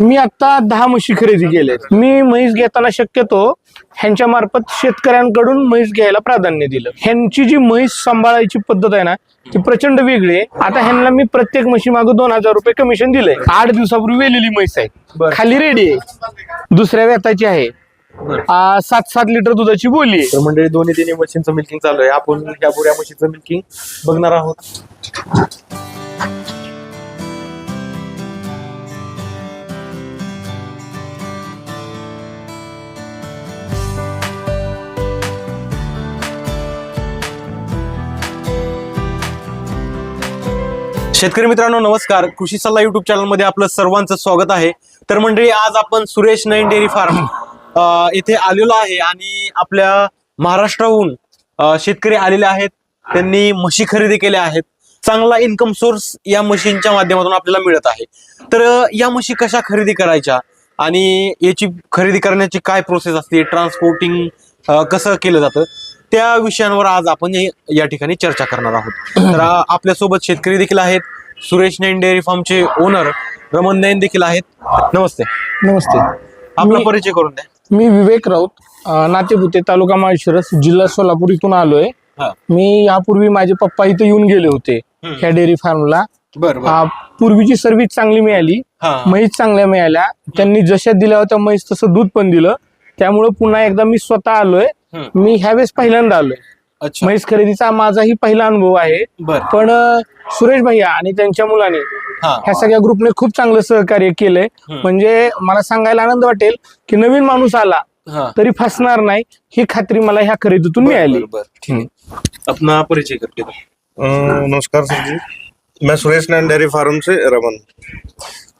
मी आता दहा म्हशी खरेदी केल्यात मी म्हैस घेताना शक्यतो ह्यांच्या मार्फत शेतकऱ्यांकडून म्हैस घ्यायला प्राधान्य दिलं. ह्यांची जी म्हैस सांभाळायची पद्धत आहे ना ती प्रचंड वेगळी आहे. आता ह्यांना मी प्रत्येक म्हशी मागे दोन हजार रुपये कमिशन दिलंय. आठ दिवसापूर्वी वेलेली म्हैस आहे. खाली रेडी आहे. दुसऱ्या व्यताची आहे. सात सात लिटर दुधाची बोली तर मंडळी दोन्ही तिन्ही मशीनचं मिल्किंग चालू आहे. आपण ह्या बुऱ्या म्हशीचं मिल्किंग बघणार आहोत. शेतकरी मित्रांनो नमस्कार. कृषी सल्ला युट्यूब चॅनलमध्ये आपलं सर्वांचं स्वागत आहे. तर मंडळी आज आपण सुरेश नैन डेअरी फार्म इथे आलेलो आहे आणि आपल्या महाराष्ट्राहून शेतकरी आलेले आहेत. त्यांनी म्हशी खरेदी केल्या आहेत. चांगला इन्कम सोर्स या मशीनच्या माध्यमातून आपल्याला मिळत आहे. तर या म्हशी कशा खरेदी करायच्या आणि याची खरेदी करण्याची काय प्रोसेस असते? ट्रान्सपोर्टिंग कसं केलं जातं? त्या विषयांवर आज आपण या ठिकाणी चर्चा करणार आहोत. तर आपल्यासोबत शेतकरी देखील आहेत. सुरेश नैन डेअरी फार्मचे ओनर रमन नैन देखील आहेत. नमस्ते. नमस्ते. आपला मी- परिचय करून द्या. मी विवेक राऊत अ, नातेपुते तालुका माळशिरस जिल्हा सोलापूर इथून आलोय. हा. मी यापूर्वी माझे पप्पा इथे येऊन गेले होते हम्म. ह्या डेअरी फार्मला बरं पूर्वीची सर्व्हिस चांगली मिळाली. हा. म्हैस चांगल्या मिळाल्या. त्यांनी जशा दिल्या होत्या म्हैस तसं दूध पण दिलं. त्यामुळं पुन्हा एकदा मी स्वतः आलोय. मी ह्यावेळेस पहिल्यांदा आलोय. अच्छा. म्हैस खरेदीचा माझाही पहिला अनुभव आहे. पण सुरेश भैया आणि त्यांच्या मुलाने हा. ह्या सगळ्या ग्रुपने खूप चांगलं सहकार्य केलंय. म्हणजे मला सांगायला आनंद वाटेल की नवीन माणूस आला हा. तरी फसणार नाही. ही खात्री मला ह्या खरेदीतून मिळाली. अपना परिचय अ, नमस्कार सर जी मैं सुरेश नैन डेयरी फार्म से रमन.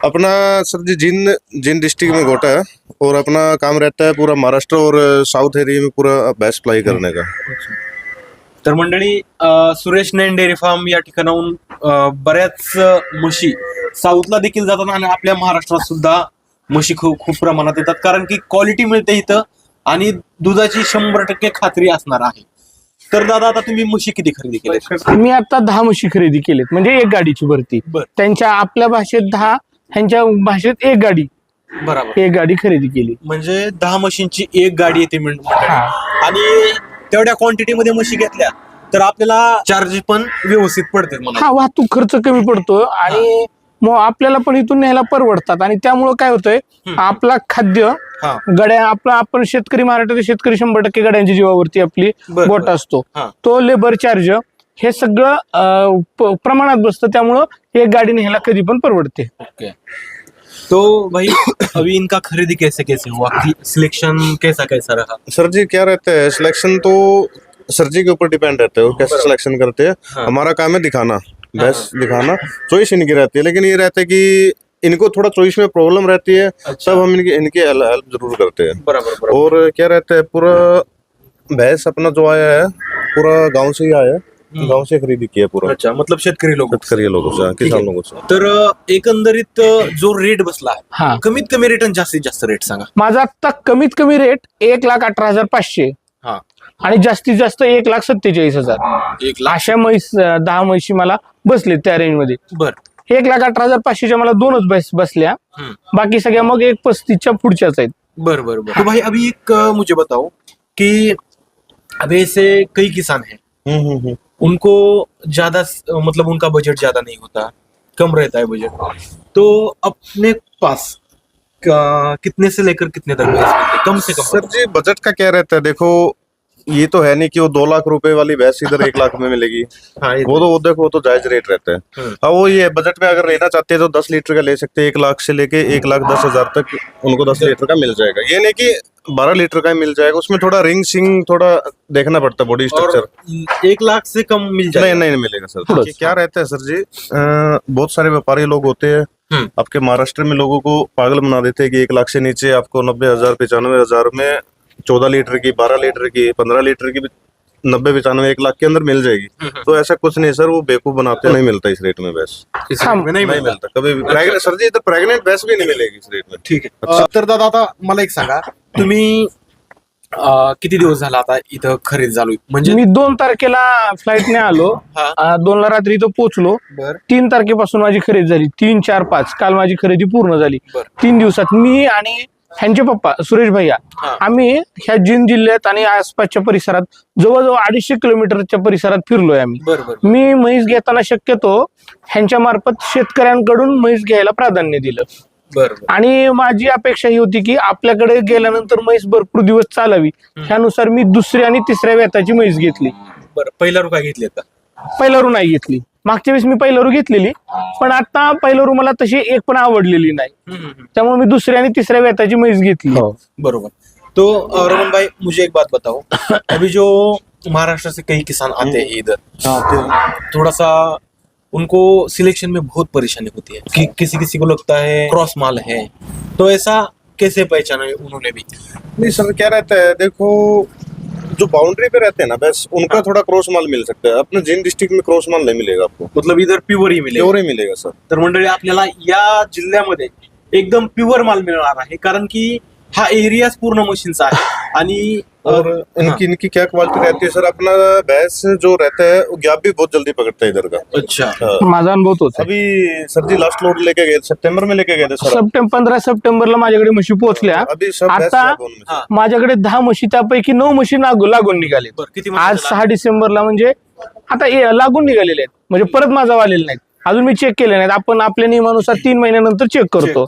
अपना सर जी जिन जिन डिस्ट्रिक्ट में गोटा है और अपना काम रहता है पूरा महाराष्ट्र और साउथ एरिया में पूरा भैंस सप्लाई करने का। तर मंडळी अ, सुरेश नैन डेअरी फार्म या ठिकाणाहून अ, बऱ्याच म्हशी साऊथला देखील जातात आणि आपल्या महाराष्ट्रात सुद्धा म्हशी खूप खूप प्रमाणात येतात. कारण की क्वालिटी मिळते इथं आणि दुधाची शंभर टक्के खात्री असणार आहे. तर दादा आता तुम्ही म्हशी किती खरेदी केल्या मी आता दहा म्हशी खरेदी केलीत म्हणजे एक गाडीची भरती. बर. त्यांच्या आपल्या भाषेत दहा ह्यांच्या भाषेत एक गाडी. बरोबर. एक गाडी खरेदी केली. म्हणजे दहा म्हशींची एक गाडी येते मिळ- हा. आणि तेवढ्या क्वांटिटी मध्ये म्हशी घेतल्या तर आपल्याला चार्जेस पण व्यवस्थित पडते हा वाहतूक खर्च कमी पडतो आणि मग आपल्याला पण इथून न्यायला परवडतात. आणि त्यामुळं काय होतंय आपला खाद्य हा. गड्या आपला आपण शेतकरी महाराष्ट्रातील शेतकरी शंभर टक्के गड्यांच्या जीवावरती आपली बर, बोट बर. असतो. हा. तो लेबर चार्ज हे सगळं अं, प- प्रमाणात बसतं. त्यामुळं एक गाडी न्यायला कधी पण परवडते. ओके. तो भाई अभी इनका खरीदी कैसे कैसे हुआ? सिलेक्शन कैसा कैसा रहा? सर जी क्या रहता है? सिलेक्शन तो सर जी के ऊपर डिपेंड रहता है। वो कैसे सिलेक्शन करते हैं? हाँ। हमारा काम है दिखाना। भैंस दिखाना। चॉइस इनकी रहती है। लेकिन ये रहता है कि इनको थोड़ा चॉइस में प्रॉब्लम रहती है अच्छा। तब हम इनकी इनकी हेल्प ज़रूर करते हैं। बराबर बराबर। और क्या रहता है? पूरा भैंस अपना जो आया है पूरा गाँव से ही आया है। गांव से खरीदी किया पूरा? अच्छा मतलब शेतकरी लोक. शेतकरी लोगों से किसान लोगों से तर अ, एकंदरीत अ, जो रेट बसला हा. आहे कमीत कमी रेट आणि जास्तीत जास्त रेट सांगा. माझा आता कमीत कमी रेट एक लाख अठरा हजार पाचशे. हा. आणि जास्तीत जास्त एक लाख सत्तेचाळीस हजार. एक लाख. अशा म्हैस अं, दहा म्हशी मला बसले त्या रेंजमध्ये. बर. एक लाख अठरा हजार पाचशेच्या मला दोनच बस बसल्या. हम्म. बाकी सगळ्या मग एक पस्तीसच्या पुढच्याच आहेत. बर बर बर. तो भाई अभी एक अ, मुझे बताओ कि अभी ऐसे कई किसान हैं. हम्म हम्म हम्म. उनको ज़्यादा मतलब उनका बजट ज़्यादा नहीं होता कम रहता है बजट तो अपने पास का- कितने से लेकर कितने तक कम से कम। सर जी बजट का क्या रहता है? देखो ये तो है नहीं कि वो दो लाख रुपए वाली भैंस इधर एक लाख में मिलेगी। हाँ वो तो वो देखो वो तो जायज़ रेट रहता है। अब वो ये बजट में अगर लेना चाहते हैं तो दस लीटर का ले सकते हैं। एक लाख से लेके एक लाख दस हज़ार तक उनको दस लीटर का मिल जाएगा। ये नहीं कि बारह लीटर का ही मिल जाएगा। उसमें थोड़ा रिंग सिंग थोड़ा देखना पड़ता है बॉडी स्ट्रक्चर एक लाख से कम मिल जाएगा। नहीं नहीं मिलेगा सर। थोड़ा क्या रहता है सर जी बहुत सारे व्यापारी लोग होते हैं। हम्म। आपके महाराष्ट्र में लोगों को पागल बना देते हैं कि एक लाख से नीचे आपको नब्बे हज़ार पचानवे हज़ार में चौदह लीटर की बारह लीटर की पंद्रह लीटर की नब्बे पचानवे एक लाख के अंदर मिल जाएगी। तो ऐसा कुछ नहीं सर वो बेवकूफ़ बनाते नहीं मिलता इस रेट में भैंस हाँ, में नहीं नहीं मिलता। कभी सर जी इधर प्रेग्नेंट भैंस भी नहीं मिलेगी इस रेट में। ठीक आहे अ, तर दादा आता मला एक सांगा। तुम्ही अं, किती दिवस झाला आता इथं खरेदी चालू आहे? म्हणजे मी दोन तारखेला फ्लाईटने आलो. हा. दोनला रात्री इथं पोहोचलो. बर. तीन तारखेपासून माझी खरेदी झाली. तीन चार पाच. काल माझी खरेदी पूर्ण झाली. बर. तीन दिवसात मी आणि ह्यांचे पप्पा सुरेश भैया हा. आम्ही ह्या जिन जिल्ह्यात आणि आसपासच्या परिसरात जवळजवळ अडीचशे किलोमीटरच्या परिसरात फिरलोय आम्ही. बर बर. मी म्हैस घेताना शक्यतो ह्यांच्या मार्फत शेतकऱ्यांकडून म्हैस घ्यायला प्राधान्य दिलं. आणि माझी अपेक्षा ही होती की आपल्याकडे गेल्यानंतर म्हैस भरपूर दिवस चालावी. त्यानुसार मी दुसऱ्या आणि तिसऱ्या व्यताची म्हैस घेतली. बर पहिला रुपया घेतले का पहिला रू नाही घेतली. मागच्या वेळेस मी पहिला रू घेतलेली पण आता पहिला रू मला तशी एक पण आवडलेली नाही. त्यामुळे मी दुसऱ्या आणि तिसऱ्या व्यताची म्हैस घेतली. बरोबर. तो रमन भाई मुझे एक बात बताओ. अभी जो महाराष्ट्र से कई किसान आते हैं इधर थोड़ा सा उनको सिलेक्शन में बहुत परेशानी होती है कि किसी किसी को लगता है क्रॉस माल है। तो ऐसा कैसे पहचाना है उन्होंने भी? नहीं सर क्या रहता है देखो जो बाउंड्री पे रहते हैं ना बस उनका थोड़ा क्रॉस माल मिल सकता है। अपने जिन डिस्ट्रिक्ट में क्रॉस माल नहीं मिलेगा आपको। मतलब इधर प्युअर ही मिलेगा। प्योर ही मिलेगा सर। तर मंडळी आपल्याला या जिल्ह्यामध्ये एकदम प्युअर माल मिळणार आहे कारण की हा एरियाच पूर्ण मशीनचा आहे. आणि और इनकी इनकी क्या क्वालिटी रहती है सर अपना भैंस जो रहता है वो गैप भी बहुत जल्दी पकड़ता है इधर का। अच्छा। हाँ। माझा अनुभव तोच आहे. अभी सर जी लास्ट लोड लेके गए सितंबर में लेके गए थे सर सप्टेंबर पंधरा सप्टेंबरला माझ्याकडे म्हशी पोहोचल्या. अभी सब भैंस आता जागोन में। हा. माझ्याकडे दहा म्हशी त्यापैकी नऊ म्हशी लागू- लागून निघाले. बरं किती आज महिन्याचा सहा डिसेंबरला म्हणजे आता ए- लागून निघालेले आहेत. म्हणजे परत माझा आलेले नाहीत. अजून मी चेक केले नाहीत. आपण आपल्या नियमानुसार तीन महिन्यानंतर चेक करतो.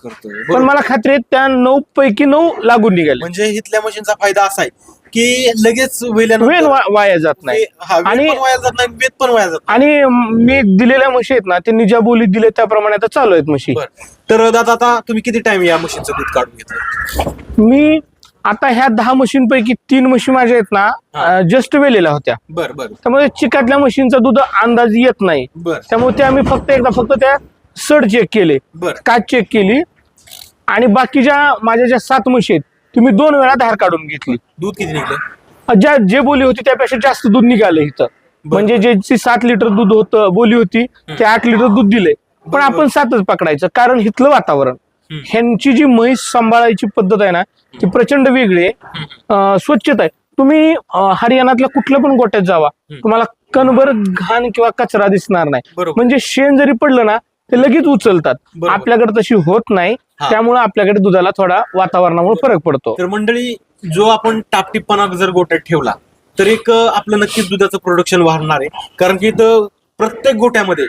पण. मला खात्री आहे त्या नऊ पैकी नऊ लागून निघाले. म्हणजे इथल्या मशीनचा फायदा असा आहे की लगेच वेळ वेल्यानंतर वा- वाया जात नाही. हा, आणि- पण वाया जात नाही वेद पण वाया जात आणि मी दिलेल्या म्हशी आहेत ना ते निजा बोलीत दिले त्याप्रमाणे आता चालू आहेत म्हशी बर. तर दादा आता तुम्ही किती टाइम या मशीनचं दूध काढून घेतलं? मी आता ह्या दहा म्हशींपैकी तीन म्हशी माझ्या आहेत. ना जस्ट वेलेल्या होत्या. बर बर. त्यामुळे चिकातल्या म्हशींचा दूध अंदाज येत नाही. बर. त्यामुळे ते आम्ही फक्त एकदा फक्त त्या सड चेक केले बर. काच चेक केली आणि बाकीच्या माझ्या ज्या सात म्हशी आहेत तुम्ही दोन वेळा धार काढून घेतली. दूध किती निघलं? ज्या जे बोली होती त्यापेक्षा जास्त दूध निघालं इथं. म्हणजे ज्याची सात लिटर दूध होतं बोली होती ते आठ लिटर दूध दिले. पण आपण सातच पकडायचं कारण इथलं वातावरण. ह्यांची जी म्हैस सांभाळायची पद्धत आहे ना ती प्रचंड वेगळी आहे. स्वच्छता आहे. तुम्ही हरियाणातल्या कुठल्या पण गोट्यात जावा तुम्हाला कणभर घाण किंवा कचरा दिसणार नाही. म्हणजे शेण जरी पडलं ना ते लगेच उचलतात. आपल्याकडे तशी होत नाही. त्यामुळे आपल्याकडे दुधाला थोडा वातावरणामुळे फरक पडतो. तर मंडळी जो आपण टापटीपणा जर गोट्यात ठेवला तर एक आपलं नक्कीच दुधाचं प्रोडक्शन वाढणार आहे. कारण की इथं प्रत्येक गोट्यामध्ये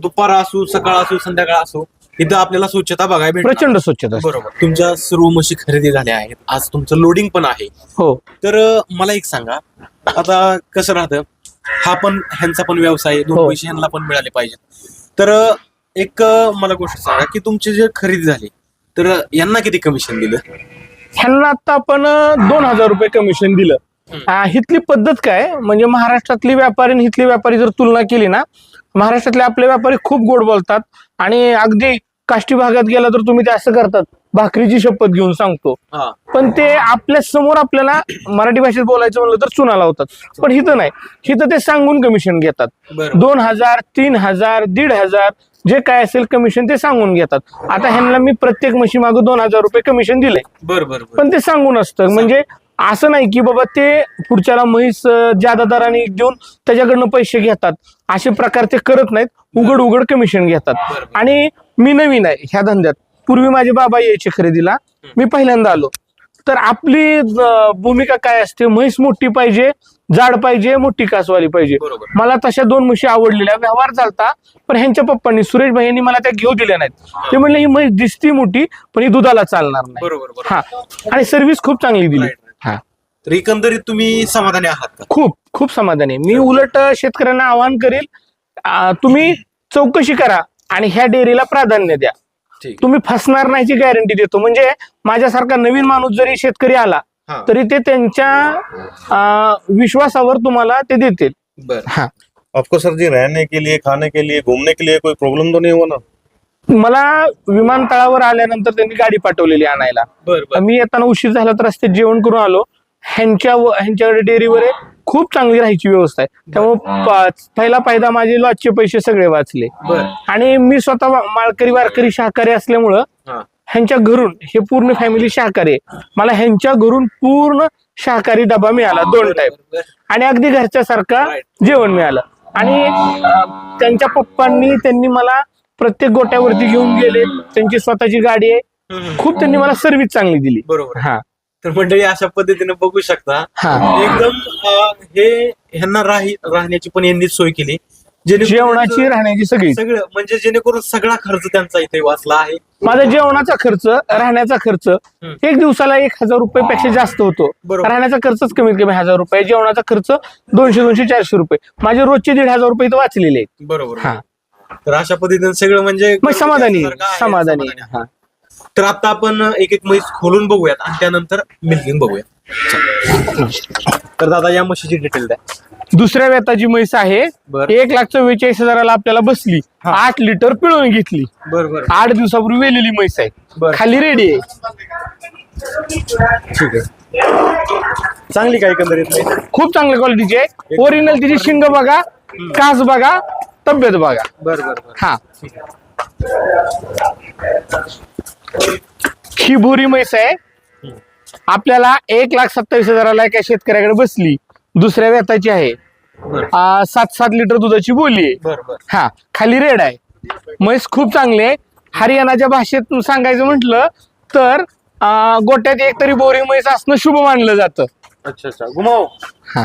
दुपार असो सकाळ असो संध्याकाळ असो इथं आपल्याला स्वच्छता बघायला प्रचंड स्वच्छता असते. बरोबर. तुमच्या सर्व म्हशी खरेदी झाल्या आहेत आज तुमचं लोडिंग पण आहे. हो. तर अं, मला एक सांगा. आता कसं राहतं? हा पण ह्यांचा पण व्यवसाय आहे, दोन हो. पैसे ह्यांना पण मिळाले पाहिजेत. तर अं, एक अं, मला गोष्ट सांगा की तुमची जे खरेदी झाली तर अं, यांना किती कमिशन दिलं? ह्यांना आता आपण अं, दोन हजार रुपये कमिशन दिलं. हिथली पद्धत काय? म्हणजे महाराष्ट्रातली व्यापारी आणि हिथली व्यापारी जर तुलना केली ना महाराष्ट्रातले आपले व्यापारी खूप गोड बोलतात आणि अगदी काष्टी भागात गेला तर तुम्ही ते असं करतात भाकरीची शपथ घेऊन सांगतो. पण ते आपल्यासमोर आपल्याला मराठी भाषेत बोलायचं म्हणलं तर चुना लावतात. पण हिथं नाही. हिथं ते सांगून कमिशन घेतात. बरोबर. दोन हजार तीन हजार दीड हजार जे काय असेल कमिशन ते सांगून घेतात. आता ह्यांना मी प्रत्येक म्हशी मागं दोन हजार रुपये कमिशन दिले. बर बर बर. पण ते सांगून असतं. म्हणजे असं नाही की बाबा ते पुढच्याला म्हैस अं, ज्यादा दराने देऊन त्याच्याकडनं पैसे घेतात. असे प्रकार ते करत नाहीत. उघड उघड कमिशन घेतात. आणि मी नवीन आहे ह्या धंद्यात. पूर्वी माझे बाबा यायचे खरेदीला. मी पहिल्यांदा आलो. तर आपली भूमिका काय असते? म्हैस मोठी पाहिजे जाड पाहिजे मोठी कासवाली पाहिजे. मला तशा दोन म्हशी आवडलेल्या. व्यवहार झालता पण ह्यांच्या पप्पांनी सुरेश भाई यांनी मला त्या घेऊ दिल्या नाहीत. ते म्हणले ही म्हैस दिसती मोठी पण ही दुधाला चालणार नाही. हा. आणि सर्व्हिस खूप चांगली दिली. हा. तर एकंदरीत तुम्ही समाधानी आहात का? खूप खूप समाधानी. आहे. मी उलट शेतकऱ्यांना आवाहन करेल आ, तुम्ही चौकशी करा आणि ह्या डेअरीला प्राधान्य द्या. ठीक. तुम्ही फसणार नाहीची गॅरंटी देतो. म्हणजे माझ्यासारखा नवीन माणूस जरी शेतकरी आला हा. तरी ते त्यांच्या आ, विश्वासावर तुम्हाला ते देतील. बर. हा. आपको सर जी रहने के लिए खाने के लिए घूमने के लिए कोई प्रॉब्लम तो नहीं हुआ ना? मला विमानतळावर आल्यानंतर त्यांनी गाडी पाठवलेली आणायला. बर बर. मी येताना उशीर झाला तर रस्त्यात जेवण करून आलो. ह्यांच्या व- ह्यांच्याकडे डेअरीवर आहे, खूप चांगली राहायची व्यवस्था आहे. त्यामुळे पहिला फायदा माझे लॉजचे पैसे सगळे वाचले. आणि मी स्वतः माळकरी वारकरी शाकाहारी असल्यामुळं ह्यांच्या घरून हे पूर्ण फॅमिली शाकाहारी आहे. मला ह्यांच्या घरून पूर्ण शाकाहारी डबा मिळाला दोन टाईप आणि अगदी घरच्यासारखा जेवण मिळालं. आणि त्यांच्या पप्पांनी त्यांनी मला प्रत्येक गोट्यावरती घेऊन गेले. त्यांची स्वतःची गाडी आहे. खूप त्यांनी मला सर्व्हिस चांगली दिली. बरोबर. हा. तर मंडळी अशा पद्धतीने बघू शकता. हा. एकदम अं, हे ह्यांना राही राहण्याची पण यांनी सोय केली. जेवणाची राहण्याची सगळी. सगळं म्हणजे जेणेकरून सगळा खर्च त्यांचा इथे वाचला आहे. माझा जेवणाचा खर्च राहण्याचा खर्च एक दिवसाला एक हजार रुपये पेक्षा जास्त होतो. बरोबर. राहण्याचा खर्चच कमीत कमी हजार रुपये जेवणाचा खर्च दोनशे दोनशे चारशे रुपये. माझे रोजचे दीड हजार रुपये इथं वाचलेले आहेत. बरोबर. हा. तर अशा पद्धतीने सगळं म्हणजे मग समाधानी सारखं आहे, समाधानी समाधानी. हा. तर आता आपण एक एक म्हैस खोलून बघूयात आणि त्यानंतर मिल्किंग बघूया चला. तर दादा या म्हशीची डिटेल द्या. दुसऱ्या वेताची म्हैस आहे. बर. एक लाख चव्वेचाळीस हजाराला आपल्याला बसली. आठ लिटर पिळून घेतली. बर बर. आठ दिवसापूर्वी वेलेली म्हैस आहे. बर. खाली रेडी आहे. ठीक आहे. चांगली काय एकंदरीत म्हैस? खूप चांगल्या क्वालिटीची आहे. ओरिजिनल तिची शिंग बघा कास बघा तब्येत बघा. बर बर बर. हा. ही बोरी म्हैस आहे. आपल्याला एक लाख सत्तावीस हजाराला एका शेतकऱ्याकडे बसली. दुसऱ्या व्यताची आहे. सात सात लिटर दुधाची बोली. आहे हा खाली रेड आहे. म्हैस खूप चांगली आहे. हरियाणाच्या भाषेत सांगायचं म्हटलं तर गोट्यात एक तरी बोरी म्हैस असणं शुभ मानलं जातं. अच्छा अच्छा. घुमाव हा.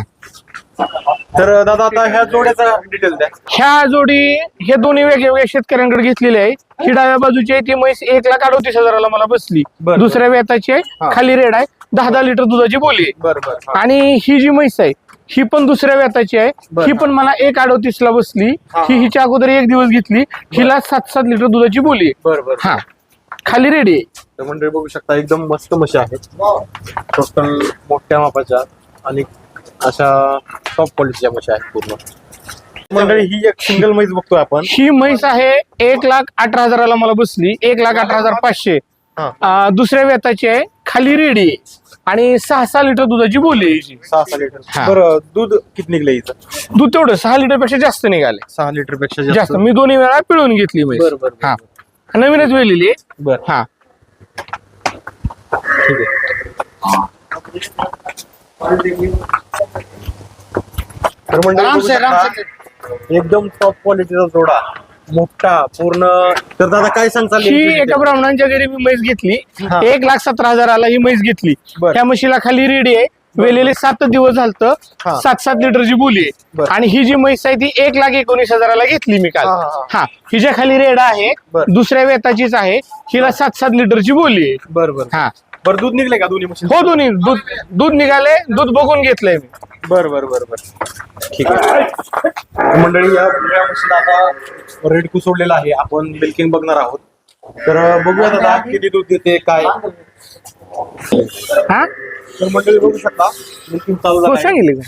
तर दादा आता ह्या जोड्याचा डिटेल द्या. ह्या जोडी हे दोन्ही वेगवेगळ्या शेतकऱ्यांकडे घेतलेले आहे. ही. डाव्या बाजूची आहे ती म्हैस एक लाख अडोतीस हजाराला मला बसली. बरं. दुसऱ्या वेताची आहे हा. खाली रेड आहे दहा दहा लिटर दुधाची बोली आहे. बर बर. आणि ही जी म्हैस आहे ही पण दुसऱ्या वेताची आहे. बरं. ही पण मला एक अडोतीस ला बसली. हा. ही हिच्या अगोदर एक दिवस घेतली. हिला सात सात लिटर दुधाची बोली आहे. बर बर. हा. खाली रेडी आहे. तर मंडळी बघू शकता एकदम मस्त म्हशी आहेत. टोटल मोठ्या मापाच्या आणि अशा टॉप क्वालिटीच्या म्हशी आहेत पूर्ण. मंडळी ही एक सिंगल म्हैस बघतोय आपण. ही म्हैस आहे एक लाख अठरा हजाराला मला बसली. एक लाख अठरा हजार पाचशे. हा. अं, दुसऱ्या वेताची आहे. खाली रेडी आहे. आणि सहा सहा लिटर दुधाची बोली आहे हिची. सहा सहा लिटर. हा. बरं दूध किती निघलं इथं दूध तेवढं सहा लिटरपेक्षा जास्त निघाले. सहा लिटरपेक्षा जास्त. मी दोन्ही वेळा पिळून घेतली म्हैस. बरं, बरं, बरं. हा नवीनच वेलेली आहे. बर. हा. ठीक आहे. तर मंडळी एकदम टॉप क्वालिटीचा जोडा मोठा पूर्ण. तर दादा काय सांगताल ही एका ब्राह्मणांच्या घरी मी म्हैस घेतली. एक लाख सतरा हजाराला ही म्हैस घेतली. त्या म्हशीला खाली रेडी आहे. वेलेले सात दिवस झालत. सात सात लिटरची बोली. आहे. आणि ही जी म्हैस आहे ती एक लाख एकोणीस हजाराला घेतली मी काल. हा, हिच्या खाली रेडा आहे. दुसऱ्या वेताचीच आहे. हिला सात सात लिटरची बोली आहे. बर बर. हा. बर दूध निघले का दोन्ही मशीन हो दोन्ही. दूध दूध निघाले दूध बघून घेतलंय मी. बर बर बर बर. ठीक आहे. मंडळी या या मशीन आता रेड सोडलेला आहे. आपण मिल्किंग बघणार आहोत. तर बघूयात आता किती दूध देते काय. हा? तर मंडळी बघू शकता. मिल्किंग चालू हो झालं. सांगितलं.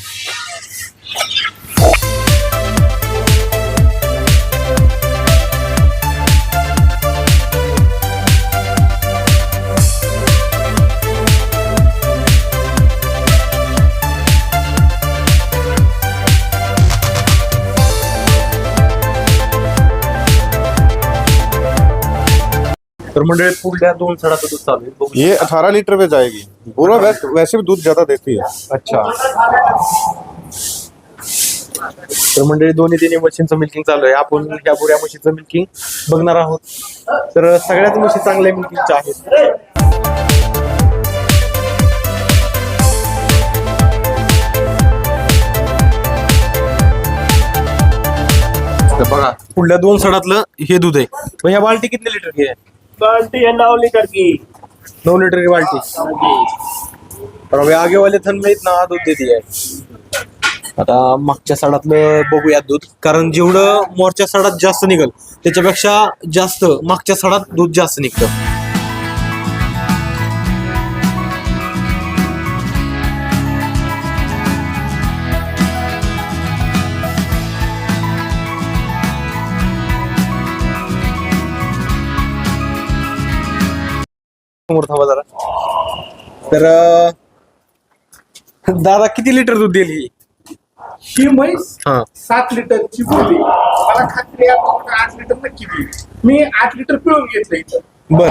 तर मंडळी पुढल्या दोन सडाचं दूध चालू आहे. बघू ये अठारह लीटर पे जाएगी। पूरा वैस, वैसे भी दूध ज्यादा देती है। अच्छा। तर मंडळी दोन्ही तिन्ही मशीनचं मिल्किंग चालू आहे. आपण ह्या बुऱ्या म्हशीचं मिल्किंग बघणार आहोत. तर सगळ्याच म्हशी चांगल्या मिल्किंगच्या आहेत. तर बघा पुढल्या दोन सडातलं हे दूध आहे. मग ह्या बाल्टी किती लिटर घे? बाल्टी है नौ लीटर की नऊ लिटर की बाल्टी? तर अभी आगे वाले थन में इतना दूध देते आहे आता मागच्या सडातलं बघूया दूध कारण जेवढं मोरच्या सडात जास्त निघल त्याच्यापेक्षा जास्त मागच्या सडात दूध जास्त निघतं. समोर थांबा जरा. तर अं, दादा किती लिटर दूध देईल ही? ही म्हैस हा. सात लिटरची बोली मला खात्री आहे आठ लिटर नक्की देईल. मी आठ लिटर पिळून घेतलं इथं. बर.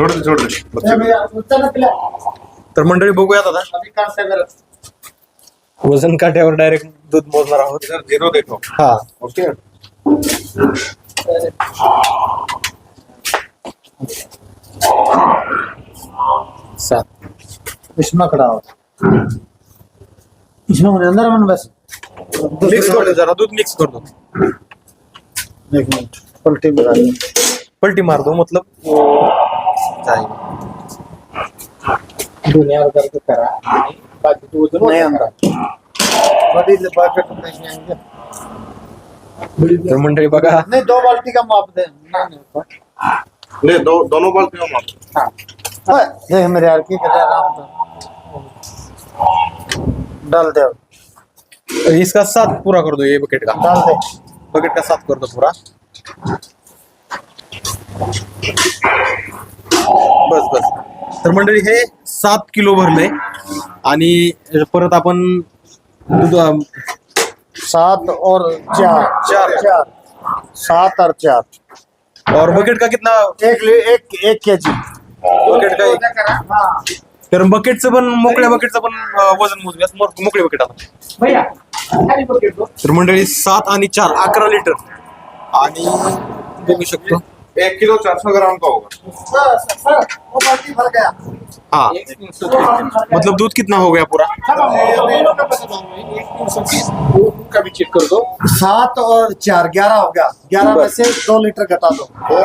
छोड़ दे छोड़ दे बच्चे तर मंडळी बघूयात आता. वजन काट्यावर डायरेक्ट दूध मोजणार आहोत. जीरो देखो हा. ओके. सात. इसमें खड़ा हो इसमें अंदर मन बस. मिक्स कर दो जरा दूध मिक्स कर दो एक मिनट. पलटी पलटी मार दो मतलब. करा आणि बाकीचं वज़न नहीं नहीं तर मंडळी बघा नहीं दो बाल्टी का माप दे नहीं नहीं ऊपर। ले दो दोनों बाल क्यों माप हाँ, देख मेरे यार की करे आराम से डाल दे इसका सात पूरा कर दो ये बकेट का डाल दे बकेट का सात कर दो पूरा बस बस. तर मंडळी हे सात किलो भरलंय आणि परत आपण दूध सात और चार. चार। चार. सात और चार. और बकेट का कितना? एक ली- एक एक के जी बकेट का एक. तर बकेटचं पण मोकळ्या बकेटचं पण वजन मोजूया मोक- मोकळे बकेट आता भैया खाली बकेट दो. तर मंडळी सात आणि चार अकरा लिटर आणि बघू शकतो. एक किलो चार सौ ग्राम का होगा। सर सर वो बाल्टी भर गया हाँ। मतलब दूध कितना हो गया पूरा? का भी चेक कर दो सात और चार ग्यारह हो गया। ग्यारह में से दो लीटर घटा दो। दो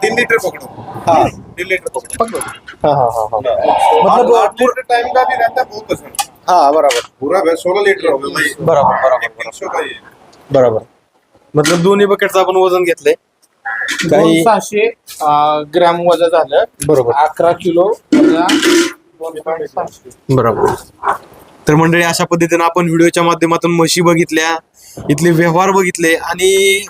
तीन लीटर पकड़ो। हाँ। तीन लीटर पकड़ो। हाँ हाँ हाँ हाँ। मतलब आठ लीटर टाइम का भी रहता है बहुत पसंद हाँ। बराबर। पूरा सोलह लीटर हो गया भाई। बराबर बराबर। ये बराबर। मतलब दोन्ही बकेटचं आपण वज़न घेतलंय. काही सहाशे ग्रॅम वजा झालं. बरोबर. अकरा किलो वजा दोन पॉईंट सहाशे. बरोबर. तर मंडळी अशा पद्धतीने आपण व्हिडिओच्या माध्यमातून म्हशी बघितल्या इथले व्यवहार बघितले आणि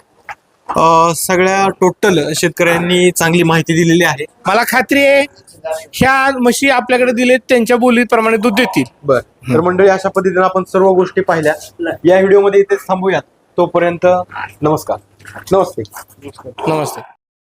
अं, सगळ्या टोटल शेतकऱ्यांनी चांगली माहिती दिलेली आहे. मला खात्री आहे ह्या म्हशी आपल्याकडे दिले त्यांच्या बोलीप्रमाणे दूध देतील. बर. तर मंडळी अशा पद्धतीने आपण सर्व गोष्टी पाहिल्या. या व्हिडिओमध्ये इथेच थांबूयात. तोपर्यंत नमस्कार. नमस्ते नमस्ते